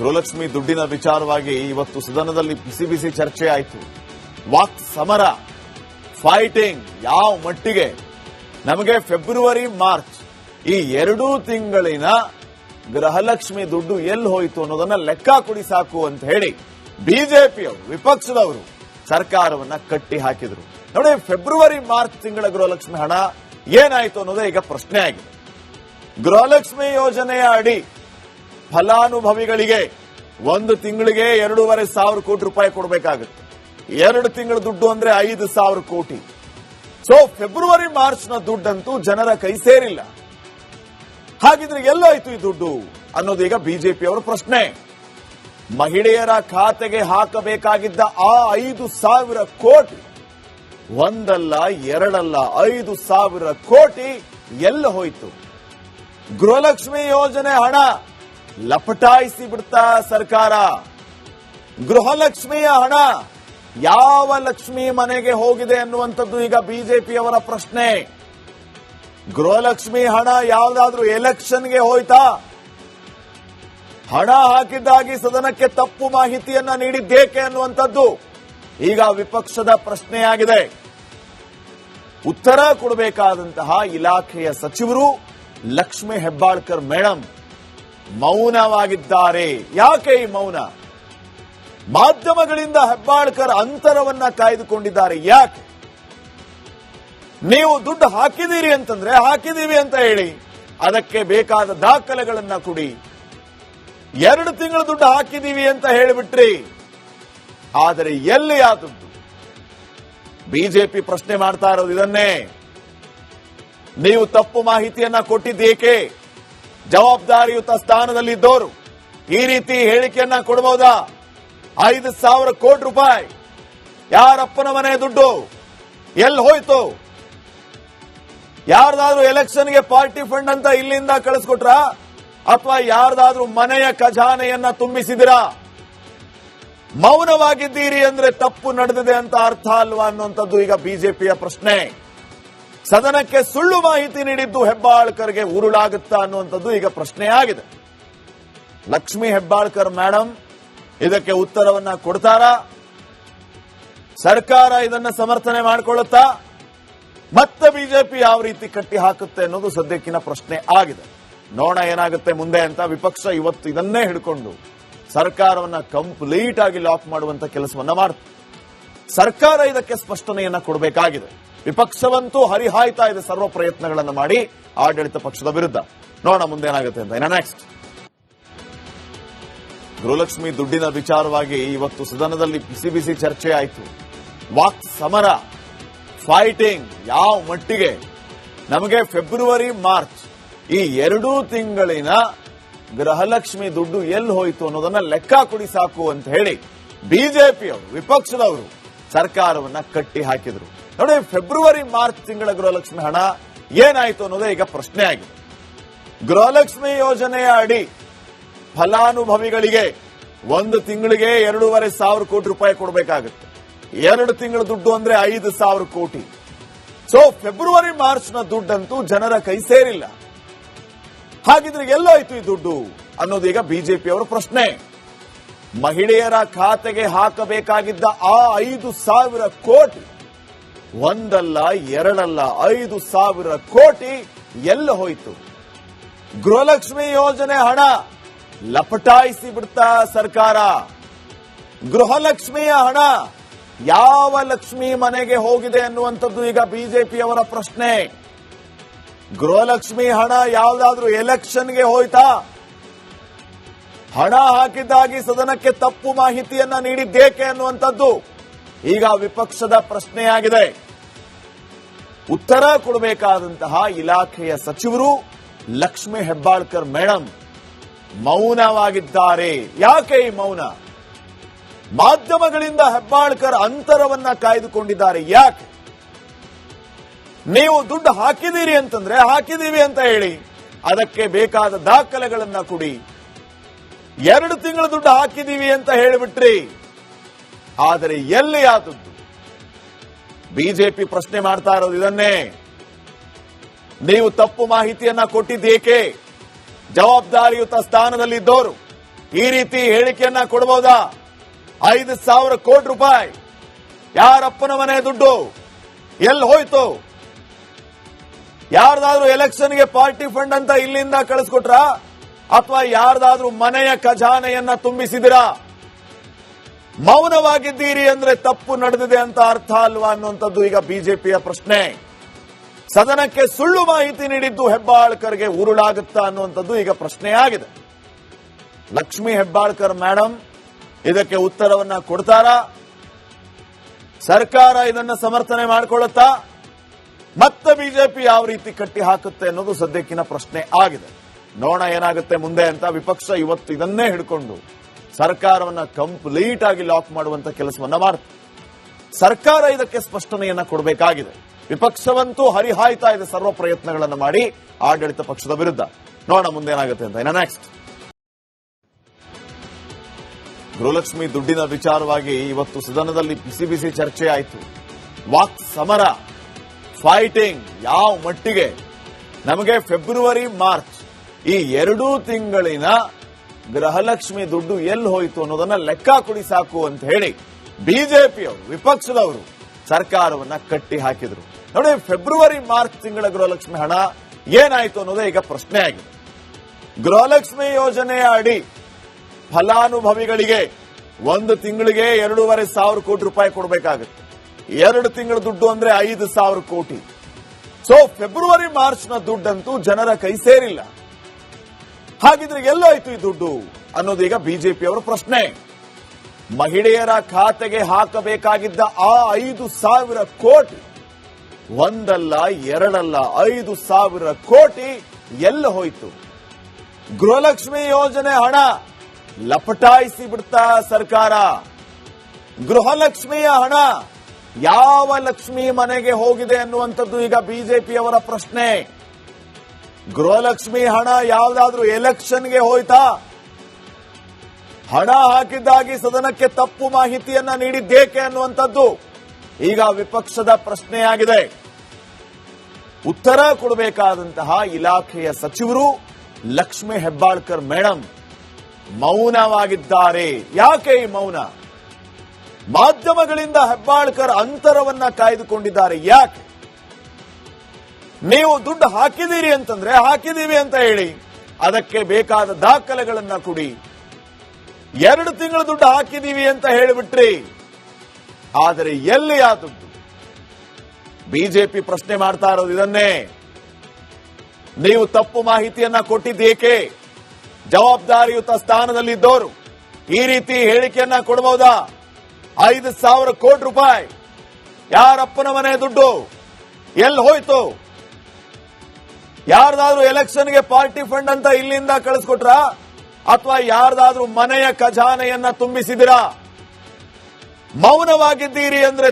ಗೃಹಲಕ್ಷ್ಮಿ ದುಡ್ಡಿನ ವಿಚಾರವಾಗಿ ಇವತ್ತು ಸದನದಲ್ಲಿ ಬಿಸಿ ಬಿಸಿ ಚರ್ಚೆ ಆಯಿತು. ವಾಕ್ ಸಮರ ಫೈಟಿಂಗ್ ಯಾವ ಮಟ್ಟಿಗೆ? ನಮಗೆ ಫೆಬ್ರವರಿ ಮಾರ್ಚ್ ಈ ಎರಡೂ ತಿಂಗಳಿನ ಗೃಹಲಕ್ಷ್ಮಿ ದುಡ್ಡು ಎಲ್ಲಿ ಹೋಯಿತು ಅನ್ನೋದನ್ನ ಲೆಕ್ಕ ಕೊಡಿ ಸಾಕು ಅಂತ ಹೇಳಿ ಬಿಜೆಪಿಯವರು, ವಿಪಕ್ಷದವರು ಸರ್ಕಾರವನ್ನ ಕಟ್ಟಿ ಹಾಕಿದ್ರು. ನೋಡಿ ಫೆಬ್ರವರಿ ಮಾರ್ಚ್ ತಿಂಗಳ ಗೃಹಲಕ್ಷ್ಮಿ ಹಣ ಏನಾಯಿತು ಅನ್ನೋದೇ ಈಗ ಪ್ರಶ್ನೆ ಆಗಿದೆ. ಗೃಹಲಕ್ಷ್ಮಿ ಯೋಜನೆಯ ಅಡಿ ಫಲಾನುಭವಿಗಳಿಗೆ ಒಂದು ತಿಂಗಳಿಗೆ ಎರಡೂವರೆ ಸಾವಿರ ಕೋಟಿ ರೂಪಾಯಿ ಕೊಡಬೇಕಾಗುತ್ತೆ. ಎರಡು ತಿಂಗಳ ದುಡ್ಡು ಅಂದ್ರೆ ಐದು ಸಾವಿರ ಕೋಟಿ. ಸೊ ಫೆಬ್ರವರಿ ಮಾರ್ಚ್ನ ದುಡ್ಡಂತೂ ಜನರ ಕೈ ಸೇರಿಲ್ಲ. ಹಾಗಿದ್ರೆ ಎಲ್ಲೋಯ್ತು ಈ ದುಡ್ಡು ಅನ್ನೋದು ಈಗ ಬಿಜೆಪಿಯವರ ಪ್ರಶ್ನೆ. ಮಹಿಳೆಯರ ಖಾತೆಗೆ ಹಾಕಬೇಕಾಗಿದ್ದ ಆ ಐದು ಸಾವಿರ ಕೋಟಿ, ಒಂದಲ್ಲ, ಎರಡಲ್ಲ, ಐದು ಸಾವಿರ ಕೋಟಿ ಎಲ್ಲ ಹೋಯ್ತು. ಗೃಹಲಕ್ಷ್ಮಿ ಯೋಜನೆ ಹಣ ಲಪಟಾಯಿಸಿ ಬಿಡ್ತಾ ಸರ್ಕಾರ. ಗೃಹಲಕ್ಷ್ಮಿಯ ಹಣ ಯಾವ ಲಕ್ಷ್ಮಿ ಮನೆಗೆ ಹೋಗಿದೆ ಅನ್ನುವಂಥದ್ದು ಈಗ ಬಿಜೆಪಿಯವರ ಪ್ರಶ್ನೆ. ಗೃಹಲಕ್ಷ್ಮಿ ಹಣ ಯಾವ್ದಾದ್ರೂ ಎಲೆಕ್ಷನ್ಗೆ ಹೋಯ್ತಾ? ಹಣ ಹಾಕಿದ್ದಾಗಿ ಸದನಕ್ಕೆ ತಪ್ಪು ಮಾಹಿತಿಯನ್ನ ನೀಡಿದ್ದೇಕೆ ಅನ್ನುವಂಥದ್ದು ಈಗ ವಿಪಕ್ಷದ ಪ್ರಶ್ನೆಯಾಗಿದೆ. ಉತ್ತರ ಕೊಡಬೇಕಾದಂತಹ ಇಲಾಖೆಯ ಸಚಿವರು ಲಕ್ಷ್ಮಿ ಹೆಬ್ಬಾಳ್ಕರ್ ಮೇಡಮ್ ಮೌನವಾಗಿದ್ದಾರೆ. ಯಾಕೆ ಈ ಮೌನ? ಮಾಧ್ಯಮಗಳಿಂದ ಹೆಬ್ಬಾಳ್ಕರ್ ಅಂತರವನ್ನ ಕಾಯ್ದುಕೊಂಡಿದ್ದಾರೆ. ಯಾಕೆ? ನೀವು ದುಡ್ಡು ಹಾಕಿದ್ದೀರಿ ಅಂತಂದ್ರೆ ಹಾಕಿದೀವಿ ಅಂತ ಹೇಳಿ. ಅದಕ್ಕೆ ಬೇಕಾದ ದಾಖಲೆಗಳನ್ನ ಕೊಡಿ. ಎರಡು ತಿಂಗಳು ದುಡ್ಡು ಹಾಕಿದೀವಿ ಅಂತ ಹೇಳಿಬಿಟ್ರಿ. ಆದರೆ ಎಲ್ಲಿ ಆ ದುಡ್ಡು? ಬಿಜೆಪಿ ಪ್ರಶ್ನೆ ಮಾಡ್ತಾ ಇರೋದು ಇದನ್ನೇ. ನೀವು ತಪ್ಪು ಮಾಹಿತಿಯನ್ನ ಕೊಟ್ಟಿದ್ದೇಕೆ? ಜವಾಬ್ದಾರಿಯುತ ಸ್ಥಾನದಲ್ಲಿದ್ದವರು ಈ ರೀತಿ ಹೇಳಿಕೆಯನ್ನ ಕೊಡಬಹುದಾ ಐದು ಸಾವಿರ ಕೋಟಿ ರೂಪಾಯಿ. ಯಾರಪ್ಪನ ಮನೆ ದುಡ್ಡು? ಎಲ್ಲಿ ಹೋಯ್ತು? ಯಾರ್ದಾದ್ರೂ ಎಲೆಕ್ಷನ್ಗೆ ಪಾರ್ಟಿ ಫಂಡ್ ಅಂತ ಇಲ್ಲಿಂದ ಕಳಿಸ್ಕೊಟ್ರ? ಅಥವಾ ಯಾರ್ದಾದ್ರೂ ಮನೆಯ ಖಜಾನೆಯನ್ನ ತುಂಬಿಸಿದಿರಾ ಮೌನವಾಗಿದ್ದೀರಿ ಅಂದ್ರೆ ತಪ್ಪು ನಡೆದಿದೆ ಅಂತ ಅರ್ಥ ಅಲ್ವಾ ಅನ್ನುವಂಥದ್ದು ಈಗ ಬಿಜೆಪಿಯ ಪ್ರಶ್ನೆ. ಸದನಕ್ಕೆ ಸುಳ್ಳು ಮಾಹಿತಿ ನೀಡಿದ್ದು ಹೆಬ್ಬಾಳ್ಕರ್ಗೆ ಉರುಳಾಗುತ್ತಾ ಅನ್ನುವಂಥದ್ದು ಈಗ ಪ್ರಶ್ನೆ ಆಗಿದೆ ಲಕ್ಷ್ಮಿ ಹೆಬ್ಬಾಳ್ಕರ್ ಮೇಡಮ್ ಇದಕ್ಕೆ ಉತ್ತರವನ್ನ ಕೊಡ್ತಾರಾ? ಸರ್ಕಾರ ಇದನ್ನ ಸಮರ್ಥನೆ ಮಾಡಿಕೊಳ್ಳುತ್ತಾ? ಮತ್ತೆ ಬಿಜೆಪಿ ಯಾವ ರೀತಿ ಕಟ್ಟಿ ಹಾಕುತ್ತೆ ಅನ್ನೋದು ಸದ್ಯಕ್ಕಿನ ಪ್ರಶ್ನೆ ಆಗಿದೆ. ನೋಣ ಏನಾಗುತ್ತೆ ಮುಂದೆ ಅಂತ ವಿಪಕ್ಷ ಇವತ್ತು ಇದನ್ನೇ ಹಿಡ್ಕೊಂಡು ಸರ್ಕಾರವನ್ನ ಕಂಪ್ಲೀಟ್ ಆಗಿ ಲಾಕ್ ಮಾಡುವಂತ ಕೆಲಸವನ್ನ ಮಾಡುತ್ತೆ ಸರ್ಕಾರ ಇದಕ್ಕೆ ಸ್ಪಷ್ಟನೆಯನ್ನ ಕೊಡಬೇಕಾಗಿದೆ. ವಿಪಕ್ಷವಂತೂ ಹರಿಹಾಯ್ತಾ ಇದೆ ಸರ್ವ ಪ್ರಯತ್ನಗಳನ್ನು ಮಾಡಿ ಆಡಳಿತ ಪಕ್ಷದ ವಿರುದ್ಧ. ನೋಡೋಣ ಮುಂದೇನಾಗುತ್ತೆ ಅಂತ. ನೆಕ್ಸ್ಟ್ ಗೃಹಲಕ್ಷ್ಮಿ ದುಡ್ಡಿನ ವಿಚಾರವಾಗಿ ಇವತ್ತು ಸದನದಲ್ಲಿ ಬಿಸಿ ಬಿಸಿ ಚರ್ಚೆ ಆಯಿತು. ವಾಕ್ ಸಮರ ಫೈಟಿಂಗ್ ಯಾವ ಮಟ್ಟಿಗೆ? ನಮಗೆ ಫೆಬ್ರವರಿ ಮಾರ್ಚ್ ಈ ಎರಡೂ ತಿಂಗಳಿನ ಗೃಹಲಕ್ಷ್ಮಿ ದುಡ್ಡು ಎಲ್ಲಿ ಹೋಯಿತು ಅನ್ನೋದನ್ನ ಲೆಕ್ಕ ಕೊಡಿ ಸಾಕು ಅಂತ ಹೇಳಿ ಬಿಜೆಪಿಯವರು, ವಿಪಕ್ಷದವರು ಸರ್ಕಾರವನ್ನ ಕಟ್ಟಿ ಹಾಕಿದ್ರು. ನೋಡಿ, ಫೆಬ್ರವರಿ, ಮಾರ್ಚ್ ತಿಂಗಳ ಗೃಹಲಕ್ಷ್ಮಿ ಹಣ ಏನಾಯ್ತು ಅನ್ನೋದೇ ಈಗ ಪ್ರಶ್ನೆ ಆಗಿದೆ. ಗೃಹಲಕ್ಷ್ಮಿ ಯೋಜನೆಯ ಅಡಿ ಫಲಾನುಭವಿಗಳಿಗೆ ಒಂದು ತಿಂಗಳಿಗೆ ಎರಡೂವರೆ ಸಾವಿರ ಕೋಟಿ ರೂಪಾಯಿ ಕೊಡಬೇಕಾಗುತ್ತೆ. ಎರಡು ತಿಂಗಳ ದುಡ್ಡು ಅಂದ್ರೆ ಐದು ಸಾವಿರ ಕೋಟಿ. ಸೊ ಫೆಬ್ರವರಿ ಮಾರ್ಚ್ನ ದುಡ್ಡಂತೂ ಜನರ ಕೈ ಸೇರಿಲ್ಲ. ಹಾಗಿದ್ರೆ ಎಲ್ಲೋಯ್ತು ಈ ದುಡ್ಡು ಅನ್ನೋದು ಈಗ ಬಿಜೆಪಿ ಅವರ ಪ್ರಶ್ನೆ. ಮಹಿಳೆಯರ ಖಾತೆಗೆ ಹಾಕಬೇಕಾಗಿದ್ದ ಆ ಐದು ಸಾವಿರ ಕೋಟಿ ಒಂದಲ್ಲ, ಎರಡಲ್ಲ, ಐದು ಸಾವಿರ ಕೋಟಿ ಎಲ್ಲ ಹೋಯಿತು. ಗೃಹಲಕ್ಷ್ಮಿ ಯೋಜನೆ ಹಣ ಲಪಟಾಯಿಸಿ ಬಿಡ್ತಾ ಸರ್ಕಾರ. ಗೃಹಲಕ್ಷ್ಮಿಯ ಹಣ ಯಾವ ಲಕ್ಷ್ಮಿ ಮನೆಗೆ ಹೋಗಿದೆ ಅನ್ನುವಂಥದ್ದು ಈಗ ಬಿಜೆಪಿಯವರ ಪ್ರಶ್ನೆ. ಗೃಹಲಕ್ಷ್ಮಿ ಹಣ ಯಾವ್ದಾದ್ರೂ ಎಲೆಕ್ಷನ್ಗೆ ಹೋಯ್ತಾ? ಹಣ ಹಾಕಿದ್ದಾಗಿ ಸದನಕ್ಕೆ ತಪ್ಪು ಮಾಹಿತಿಯನ್ನ ನೀಡಿದ್ದೇಕೆ ಅನ್ನುವಂಥದ್ದು ಈಗ ವಿಪಕ್ಷದ ಪ್ರಶ್ನೆಯಾಗಿದೆ. ಉತ್ತರ ಕೊಡಬೇಕಾದಂತಹ ಇಲಾಖೆಯ ಸಚಿವರು ಲಕ್ಷ್ಮಿ ಹೆಬ್ಬಾಳ್ಕರ್ ಮೇಡಮ್ ಮೌನವಾಗಿದ್ದಾರೆ. ಯಾಕೆ ಈ ಮೌನ? ಮಾಧ್ಯಮಗಳಿಂದ ಹೆಬ್ಬಾಳ್ಕರ್ ಅಂತರವನ್ನ ಕಾಯ್ದುಕೊಂಡಿದ್ದಾರೆ. ಯಾಕೆ? ನೀವು ದುಡ್ಡು ಹಾಕಿದ್ದೀರಿ ಅಂತಂದ್ರೆ ಹಾಕಿದೀವಿ ಅಂತ ಹೇಳಿ. ಅದಕ್ಕೆ ಬೇಕಾದ ದಾಖಲೆಗಳನ್ನ ಕೊಡಿ. ಎರಡು ತಿಂಗಳ ದುಡ್ಡು ಹಾಕಿದೀವಿ ಅಂತ ಹೇಳಿಬಿಟ್ರಿ. ಆದರೆ ಎಲ್ಲಿ ಆ ದುಡ್ಡು ಬಿಜೆಪಿ ಪ್ರಶ್ನೆ ಮಾಡ್ತಾ ಇರೋದು ಇದನ್ನೇ. ನೀವು ತಪ್ಪು ಮಾಹಿತಿಯನ್ನ ಕೊಟ್ಟಿದ್ದೇಕೆ? ಜವಾಬ್ದಾರಿಯುತ ಸ್ಥಾನದಲ್ಲಿದ್ದವರು ಈ ರೀತಿ ಹೇಳಿಕೆಯನ್ನ ಕೊಡಬಹುದಾ ಐದು ಸಾವಿರ ಕೋಟಿ ರೂಪಾಯಿ. ಯಾರಪ್ಪನ ಮನೆ ದುಡ್ಡು? ಎಲ್ಲಿ ಹೋಯ್ತು? ಯಾರ್ದಾದ್ರೂ ಎಲೆಕ್ಷನ್ಗೆ ಪಾರ್ಟಿ ಫಂಡ್ ಅಂತ ಇಲ್ಲಿಂದ ಕಳಿಸ್ಕೊಟ್ರ? ಅಥವಾ ಯಾರ್ದಾದ್ರೂ ಮನೆಯ ಖಜಾನೆಯನ್ನ ತುಂಬಿಸಿದಿರಾ? ಮೌನವಾಗಿದ್ದೀರಿ ಅಂದ್ರೆ ತಪ್ಪು ನಡೆದಿದೆ ಅಂತ ಅರ್ಥ ಅಲ್ವಾ ಅನ್ನುವಂಥದ್ದು ಈಗ ಬಿಜೆಪಿಯ ಪ್ರಶ್ನೆ. ಸದನಕ್ಕೆ ಸುಳ್ಳು ಮಾಹಿತಿ ನೀಡಿದ್ದು ಹೆಬ್ಬಾಳ್ಕರ್ಗೆ ಉರುಳಾಗುತ್ತಾ ಅನ್ನುವಂಥದ್ದು ಈಗ ಪ್ರಶ್ನೆ ಆಗಿದೆ ಲಕ್ಷ್ಮಿ ಹೆಬ್ಬಾಳ್ಕರ್ ಮೇಡಮ್ ಇದಕ್ಕೆ ಉತ್ತರವನ್ನ ಕೊಡ್ತಾರಾ? ಸರ್ಕಾರ ಇದನ್ನ ಸಮರ್ಥನೆ ಮಾಡಿಕೊಳ್ಳುತ್ತಾ? ಮತ್ತೆ ಬಿಜೆಪಿ ಯಾವ ರೀತಿ ಕಟ್ಟಿ ಹಾಕುತ್ತೆ ಅನ್ನೋದು ಸದ್ಯಕ್ಕಿನ ಪ್ರಶ್ನೆ ಆಗಿದೆ. ನೋಡೋಣ ಏನಾಗುತ್ತೆ ಮುಂದೆ ಅಂತ ವಿಪಕ್ಷ ಇವತ್ತು ಇದನ್ನೇ ಹಿಡ್ಕೊಂಡು. ಸರ್ಕಾರವನ್ನ ಕಂಪ್ಲೀಟ್ ಆಗಿ ಲಾಕ್ ಮಾಡುವಂತ ಕೆಲಸವನ್ನ ಮಾಡುತ್ತೆ ಸರ್ಕಾರ ಇದಕ್ಕೆ ಸ್ಪಷ್ಟನೆಯನ್ನ ಕೊಡಬೇಕಾಗಿದೆ. ವಿಪಕ್ಷವಂತೂ ಹರಿಹಾಯ್ತಾ ಇದೆ ಸರ್ವ ಪ್ರಯತ್ನಗಳನ್ನು ಮಾಡಿ ಆಡಳಿತ ಪಕ್ಷದ ವಿರುದ್ಧ. ನೋಡೋಣ ಮುಂದೇನಾಗುತ್ತೆ ಅಂತ ಇನ್ನ ನೆಕ್ಸ್ಟ್ ಗೃಹಲಕ್ಷ್ಮಿ ದುಡ್ಡಿನ ವಿಚಾರವಾಗಿ ಇವತ್ತು ಸದನದಲ್ಲಿ ಬಿಸಿ ಬಿಸಿ ಚರ್ಚೆ ಆಯಿತು. ವಾಕ್ ಸಮರ ಫೈಟಿಂಗ್ ಯಾವ ಮಟ್ಟಿಗೆ? ನಮಗೆ ಫೆಬ್ರವರಿ ಮಾರ್ಚ್ ಈ ಎರಡೂ ತಿಂಗಳಿನ ಗೃಹಲಕ್ಷ್ಮಿ ದುಡ್ಡು ಎಲ್ಲಿ ಹೋಯಿತು ಅನ್ನೋದನ್ನ ಲೆಕ್ಕ ಕೊಡಿ ಸಾಕು ಅಂತ ಹೇಳಿ ಬಿಜೆಪಿಯವರು, ವಿಪಕ್ಷದವರು ಸರ್ಕಾರವನ್ನ ಕಟ್ಟಿ ಹಾಕಿದ್ರು. ನೋಡಿ, ಫೆಬ್ರವರಿ, ಮಾರ್ಚ್ ತಿಂಗಳ ಗೃಹಲಕ್ಷ್ಮಿ ಹಣ ಏನಾಯ್ತು ಅನ್ನೋದೇ ಈಗ ಪ್ರಶ್ನೆ ಆಗಿದೆ. ಗೃಹಲಕ್ಷ್ಮಿ ಯೋಜನೆಯ ಅಡಿ ಫಲಾನುಭವಿಗಳಿಗೆ ಒಂದು ತಿಂಗಳಿಗೆ ಎರಡೂವರೆ ಸಾವಿರ ಕೋಟಿ ರೂಪಾಯಿ ಕೊಡಬೇಕಾಗುತ್ತೆ. ಎರಡು ತಿಂಗಳ ದುಡ್ಡು ಅಂದ್ರೆ ಐದು ಸಾವಿರ ಕೋಟಿ. ಸೊ ಫೆಬ್ರವರಿ ಮಾರ್ಚ್ನ ದುಡ್ಡಂತೂ ಜನರ ಕೈ ಸೇರಿಲ್ಲ. ಹಾಗಿದ್ರೆ ಎಲ್ಲೋಯ್ತು ಈ ದುಡ್ಡು? ಅನ್ನೋದು ಈಗ ಬಿಜೆಪಿಯವರ ಪ್ರಶ್ನೆ. ಮಹಿಳೆಯರ ಖಾತೆಗೆ ಹಾಕಬೇಕಾಗಿದ್ದ ಆ ಐದು ಸಾವಿರ ಕೋಟಿ, ಒಂದಲ್ಲ, ಎರಡಲ್ಲ, ಐದು ಸಾವಿರ ಕೋಟಿ ಎಲ್ಲ ಹೋಯ್ತು. ಗೃಹಲಕ್ಷ್ಮಿ ಯೋಜನೆ ಹಣ ಲಪಟಾಯಿಸಿ ಬಿಡ್ತಾ ಸರ್ಕಾರ. ಗೃಹಲಕ್ಷ್ಮಿಯ ಹಣ ಯಾವ ಲಕ್ಷ್ಮಿ ಮನೆಗೆ ಹೋಗಿದೆ ಅನ್ನುವಂಥದ್ದು ಈಗ ಬಿಜೆಪಿಯವರ ಪ್ರಶ್ನೆ. ಗೃಹಲಕ್ಷ್ಮಿ ಹಣ ಯಾವ್ದಾದ್ರೂ ಎಲೆಕ್ಷನ್ಗೆ ಹೋಯ್ತಾ? ಹಣ ಹಾಕಿದ್ದಾಗಿ ಸದನಕ್ಕೆ ತಪ್ಪು ಮಾಹಿತಿಯನ್ನ ನೀಡಿದ್ದೇಕೆ ಅನ್ನುವಂಥದ್ದು ಈಗ ವಿಪಕ್ಷದ ಪ್ರಶ್ನೆಯಾಗಿದೆ. ಉತ್ತರ ಕೊಡಬೇಕಾದಂತಹ ಇಲಾಖೆಯ ಸಚಿವರು ಲಕ್ಷ್ಮಿ ಹೆಬ್ಬಾಳ್ಕರ್ ಮೇಡಮ್ ಮೌನವಾಗಿದ್ದಾರೆ. ಯಾಕೆ ಈ ಮೌನ? ಮಾಧ್ಯಮಗಳಿಂದ ಹೆಬ್ಬಾಳ್ಕರ್ ಅಂತರವನ್ನ ಕಾಯ್ದುಕೊಂಡಿದ್ದಾರೆ. ಯಾಕೆ? ನೀವು ದುಡ್ಡು ಹಾಕಿದ್ದೀರಿ ಅಂತಂದ್ರೆ ಹಾಕಿದೀವಿ ಅಂತ ಹೇಳಿ. ಅದಕ್ಕೆ ಬೇಕಾದ ದಾಖಲೆಗಳನ್ನ ಕೊಡಿ. ಎರಡು ತಿಂಗಳು ದುಡ್ಡು ಹಾಕಿದೀವಿ ಅಂತ ಹೇಳಿಬಿಟ್ರಿ. ಆದರೆ ಎಲ್ಲಿ ಆ ದುಡ್ಡು? ಬಿಜೆಪಿ ಪ್ರಶ್ನೆ ಮಾಡ್ತಾ ಇರೋದು ಇದನ್ನೇ. ನೀವು ತಪ್ಪು ಮಾಹಿತಿಯನ್ನ ಕೊಟ್ಟಿದ್ದೇಕೆ? ಜವಾಬ್ದಾರಿಯುತ ಸ್ಥಾನದಲ್ಲಿದ್ದವರು ಈ ರೀತಿ ಹೇಳಿಕೆಯನ್ನ ಕೊಡಬಹುದಾ ಐದು ಸಾವಿರ ಕೋಟಿ ರೂಪಾಯಿ. ಯಾರಪ್ಪನ ಮನೆ ದುಡ್ಡು? ಎಲ್ಲಿ ಹೋಯ್ತು? ಯಾರ್ದಾದ್ರೂ ಎಲೆಕ್ಷನ್ಗೆ ಪಾರ್ಟಿ ಫಂಡ್ ಅಂತ ಇಲ್ಲಿಂದ ಕಳಿಸ್ಕೊಟ್ರ? ಅಥವಾ ಯಾರ್ದಾದ್ರೂ ಮನೆಯ ಖಜಾನೆಯನ್ನ ತುಂಬಿಸಿದಿರಾ ಮೌನವಾಗಿದ್ದೀರಿ ಅಂದ್ರೆ